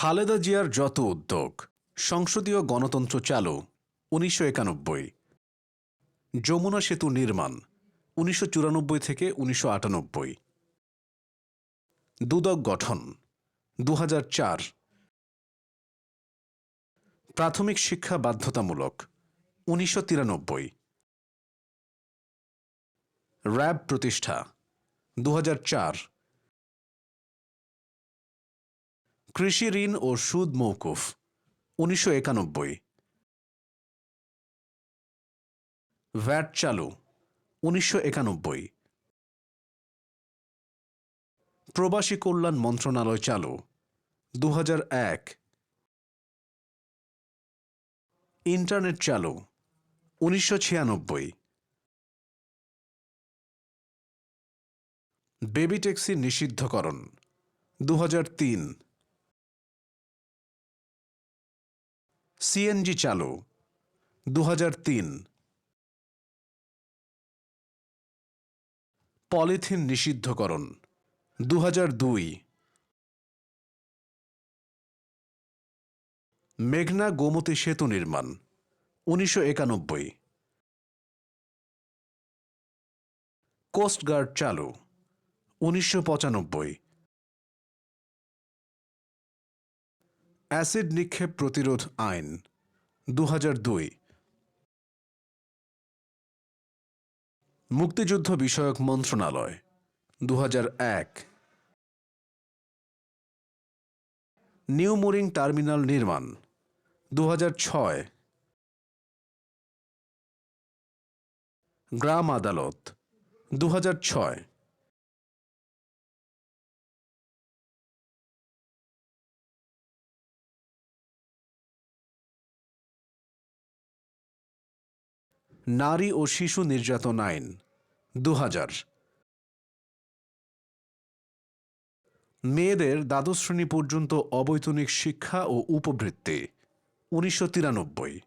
খালেদা জিয়ার যত উদ্যোগ, সংসদীয় গণতন্ত্র চালু, উনিশশো একানব্বই। যমুনা সেতু নির্মাণ, উনিশশো চুরানব্বই থেকে উনিশশো আটানব্বই। দুদক গঠন দু চার। প্রাথমিক শিক্ষা বাধ্যতামূলক, উনিশশো তিরানব্বই। র্যাব প্রতিষ্ঠা দু চার। কৃষি ঋণ ও সুদ মৌকুফ উনিশশো একানব্বই। ভ্যাট চালু, উনিশশো একানব্বই। প্রবাসী কল্যাণ মন্ত্রণালয় চালু দু এক। ইন্টারনেট চালু, উনিশশো ছিয়ানব্বই। বেবি ট্যাক্সি নিষিদ্ধকরণ দু তিন। সিএনজি চালু দু পলিথিন নিষিদ্ধকরণ দু মেঘনা গোমতী সেতু নির্মাণ, উনিশশো একানব্বই। কোস্টগার্ড চালু, উনিশশো পঁচানব্বই। অ্যাসিড নিক্ষেপ প্রতিরোধ আইন দু দুই। মুক্তিযুদ্ধ বিষয়ক মন্ত্রণালয় দু এক। নিউ মোরিং টার্মিনাল নির্মাণ দু ছয়। গ্রাম আদালত দু ছয়। নারী ও শিশু নির্যাতন আইন দু হাজার মেয়েদের দ্বাদশ শ্রেণি পর্যন্ত অবৈতনিক শিক্ষা ও উপবৃত্তি, উনিশশো তিরানব্বই।